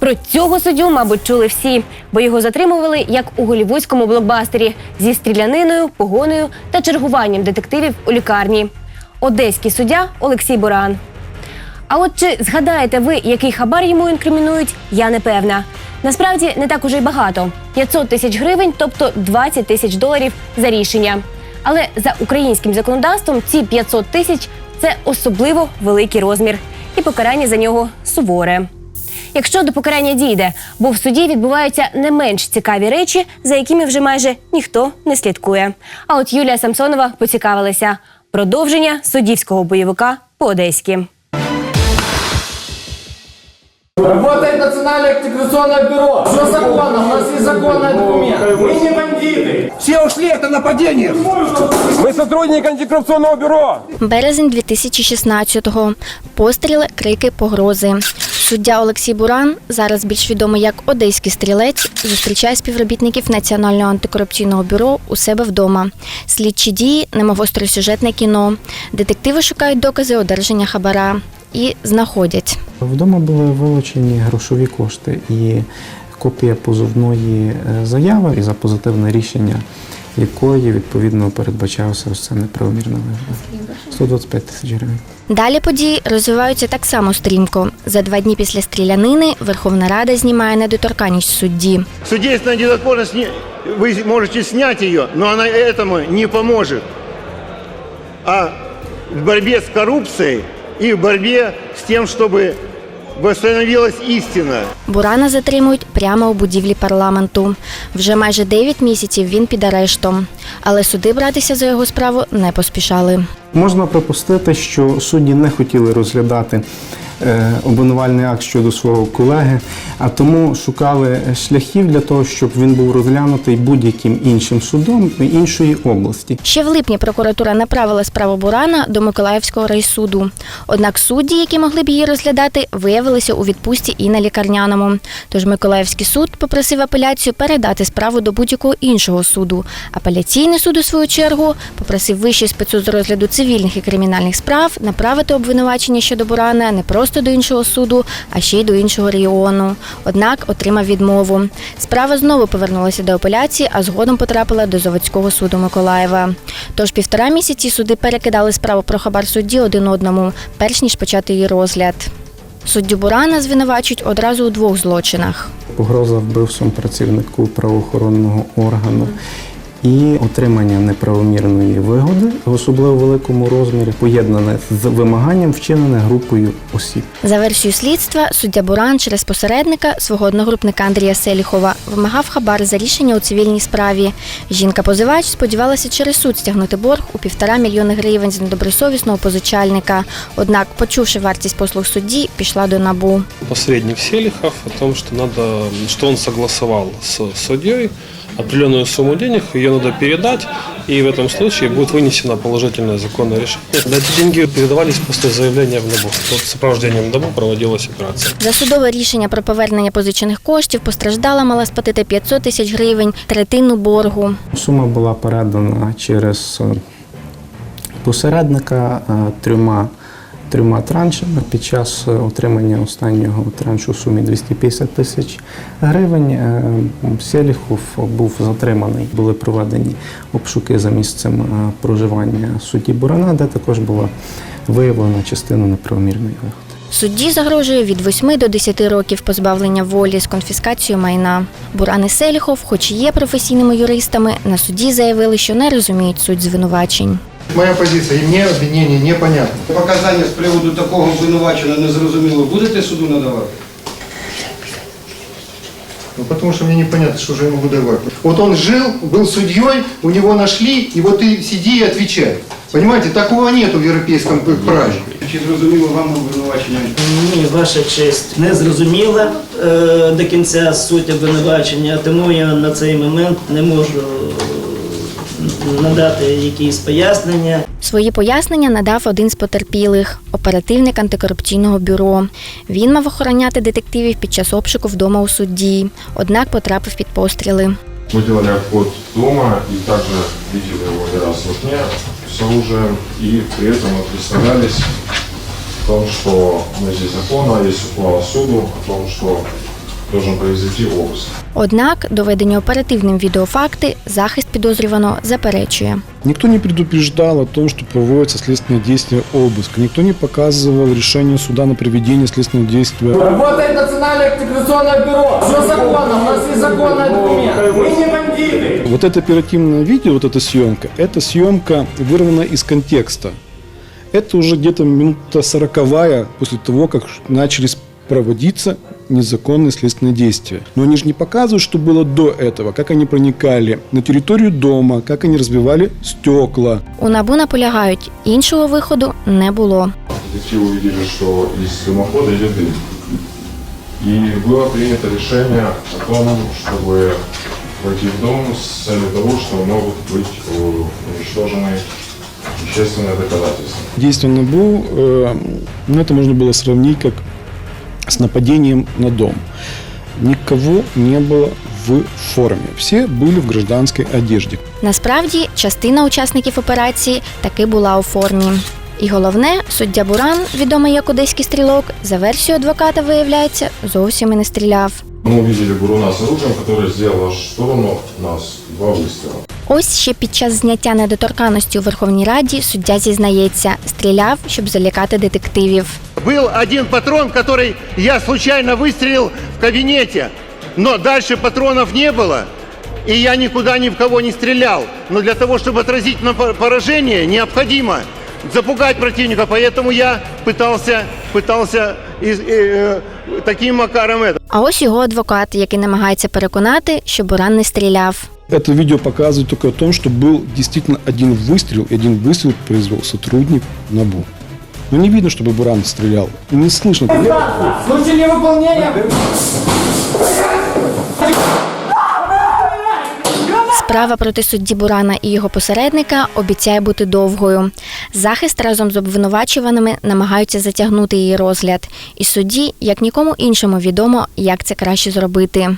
Про цього суддю, мабуть, чули всі, бо його затримували як у голівудському блокбастері зі стріляниною, погоною та чергуванням детективів у лікарні. Одеський суддя Олексій Буран. А от чи згадаєте ви, який хабар йому інкримінують, я не певна. Насправді не так уже й багато: 500 тисяч гривень, тобто 20 тисяч доларів за рішення. Але за українським законодавством ці 500 тисяч це особливо великий розмір, і покарання за нього суворе Якщо до покарання дійде, бо в суді відбуваються не менш цікаві речі, за якими вже майже ніхто не слідкує. А от Юлія Самсонова поцікавилася продовження суддівського бойовика по-одеськи. Работает Национальное антикоррупционное бюро. Все законно, у нас есть законный документ. Мы не бандиты. Все ушли, это нападение. Мы сотрудник антикоррупционного бюро. Березень 2016-го. Постріли, крики, погрози. Суддя Олексій Буран, зараз більш відомий як одеський стрілець, зустрічає співробітників Національного антикорупційного бюро у себе вдома. Слідчі дії, немов гостросюжетне кіно. Детективи шукають докази одержання хабара і знаходять. Вдома були вилучені грошові кошти і копія позовної е, заяви і за позитивне рішення якої відповідно передбачався ось це неправомірна вигода. 125 тисяч гривень. Далі події розвиваються так само стрімко. За два дні після стрілянини Верховна Рада знімає недоторканність судді. Судейственная недотворность, не- вы можете снять ее, но она этому не поможет. А в борьбе с коррупцией и в борьбе с тем, чтобы восстановилась істина. Бурана затримують прямо у будівлі парламенту. Вже майже 9 місяців він під арештом. Але суди братися за його справу не поспішали. Можна припустити, що судді не хотіли розглядати обвинувальний акт щодо свого колеги, а тому шукали шляхів для того, щоб він був розглянутий будь-яким іншим судом іншої області. Ще в липні прокуратура направила справу Бурана до Миколаївського райсуду. Однак судді, які могли б її розглядати, виявилися у відпустці і на лікарняному. Тож Миколаївський суд попросив апеляцію передати справу до будь-якого іншого суду. Апеляційний суд, у свою чергу, попросив вищий спецсуд з розгляду цивільних і кримінальних справ направити обвинувачення щодо Бурана не просто до іншого суду, а ще й до іншого регіону. Однак отримав відмову. Справа знову повернулася до апеляції, а згодом потрапила до Заводського суду Миколаєва. Тож півтора місяці суди перекидали справу про хабар судді один одному, перш ніж почати її розгляд. Суддю Бурана звинувачують одразу у двох злочинах. Погроза вбивством працівнику правоохоронного органу. І отримання неправомірної вигоди в особливо великому розмірі, поєднане з вимаганням, вчинене групою осіб. За версією слідства, суддя Буран через посередника свого одногрупника Андрія Селіхова вимагав хабар за рішення у цивільній справі. Жінка-позивач сподівалася через суд стягнути борг у півтора мільйони гривень з недобросовісного позичальника. Однак, почувши вартість послуг судді, пішла до набу. посредник Селихов о том, что надо, что он согласовал с судьей определенную сумму денег, ее надо передать, и в этом случае будет вынесено положительное законное решение. Эти деньги передавались после заявления в НАБУ. Вот сопровождением НАБУ проводилась операция. За судове рішення про повернення позичених коштів постраждала мала сплатити 500 тисяч гривень, третину боргу. Сума була передана через е, посередника е, трьома, трьома траншами. Під час е, отримання останнього траншу у сумі 250 тисяч гривень е, Селіхов був затриманий. Були проведені обшуки за місцем е, проживання судді Бурана, де також була виявлена частина неправомірної вигоди. Судді загрожує від 8 до 10 років позбавлення волі з конфіскацією майна. Буран і Селіхов, хоч і є професійними юристами, на суді заявили, що не розуміють суть звинувачень. Моя позиція, і мені обвинення непонятно. Показання з приводу такого обвинувачення незрозуміло будете суду надавати? Ну, потому что мне непонятно, что же я ему буду давать. Вот он жил, был судьей, у него нашли, и вот ты сиди и отвечай. Понимаете, такого нету в европейском праве. Чи зрозуміло вам обвинувачення? Ні, ваша честь не зрозуміла е, до кінця суть обвинувачення, тому я на цей момент не можу надати якісь пояснення. Свої пояснення надав один з потерпілих оперативник антикорупційного бюро. Він мав охороняти детективів під час обшуку вдома у судді, однак потрапив під постріли. Мы делали обход дома и также видели его не раз в окне с оружием. И при этом мы представлялись о том, что мы здесь закона, есть ухвала суду, о том, что должен произойти обыск. Однак доведені оперативним відеофакти захист підозрюваного заперечує. Никто не предупреждал о том, что проводится следственное действие обыск. Никто не показывал решение суда на проведение следственного действия. Работает Национальное антикоррупционное бюро. Все законно, у нас есть законный документ. Мы не бандиты. Вот это оперативное видео, вот эта съемка, это съемка вырвана из контекста. Это уже где-то минута сороковая после того, как начались проводиться незаконные следственные действия. Но они же не показывают, что было до этого, как они проникали на территорию дома, как они разбивали стекла. У набу наполягають, іншого виходу не було. Детективы увидели, что из дымохода идет дым. И было принято решение о том, чтобы войти в дом с целью того, что могут быть э, уничтожены вещественные доказательства. Действие НАБУ, э, ну, это можно было сравнить как с нападением на дом. Никого не было в форме. Все были в гражданской одежде. Насправді, частина учасників операції таки була у формі. І головне, суддя Буран, відомий як одеський стрілок, за версією адвоката, виявляється, зовсім і не стріляв. Мы увидели Буруна с оружием, который сделал аж в сторону нас два выстрела. Ось ще під час зняття недоторканності у Верховній Раді суддя зізнається, стріляв, щоб залякати детективів. Был один патрон, который я случайно выстрелил в кабинете, но дальше патронов не было, и я никуда ни в кого не стрелял. Но для того, чтобы отразить на по- поражение, необходимо запугать противника, поэтому я пытался, пытался из- э, э, таким макаром это. А ось його адвокат, який намагається переконати, що Буран не стріляв. Это видео показывает только о том, что был действительно один выстрел, и один выстрел произвел сотрудник НАБУ. Но не видно, чтобы Буран стрелял. И не слышно. В случае невыполнения Справа проти судді Бурана і його посередника обіцяє бути довгою. Захист разом з обвинувачуваними намагаються затягнути її розгляд. І судді, як нікому іншому, відомо, як це краще зробити.